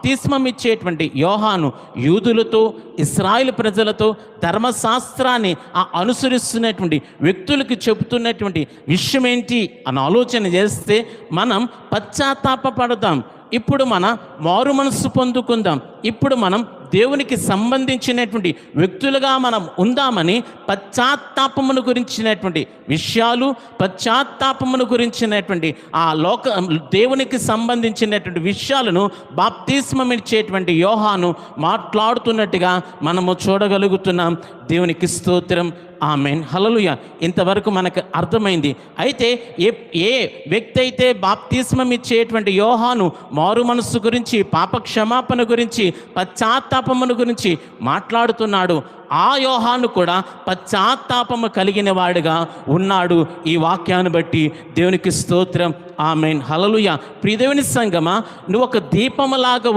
బాప్తిస్మం ఇచ్చేటువంటి యోహాను యూదులతో ఇస్రాయిల్ ప్రజలతో ధర్మశాస్త్రాన్ని ఆ అనుసరిస్తున్నటువంటి వ్యక్తులకు చెబుతున్నటువంటి విషయం ఏంటి అని ఆలోచన చేస్తే మనం పశ్చాత్తాపపడదాం. ఇప్పుడు మన మారు మనస్సు పొందుకుందాం. ఇప్పుడు మనం దేవునికి సంబంధించినటువంటి వ్యక్తులుగా మనం ఉందామని పశ్చాత్తాపమును గురించినటువంటి విషయాలు పశ్చాత్తాపమును గురించినటువంటి ఆ లోక దేవునికి సంబంధించినటువంటి విషయాలను బాప్తిస్మం ఇచ్చేటువంటి యోహాను మాట్లాడుతున్నట్టుగా మనము చూడగలుగుతున్నాం. దేవునికి స్తోత్రం. ఆమెన్. హలలుయ ఇంతవరకు మనకు అర్థమైంది. అయితే ఏ ఏ వ్యక్తి అయితే బాప్తిస్మం ఇచ్చేటువంటి యోహాను మారు మనస్సు గురించి పాప క్షమాపణ గురించి పశ్చాత్తాపమును గురించి మాట్లాడుతున్నాడు ఆ యోహాను కూడా పశ్చాత్తాపము కలిగిన వాడుగా ఉన్నాడు ఈ వాక్యాన్ని బట్టి. దేవునికి స్తోత్రం. ఆమెన్. హలలుయ ప్రియదేవుని సంగమా నువ్వు ఒక దీపములాగా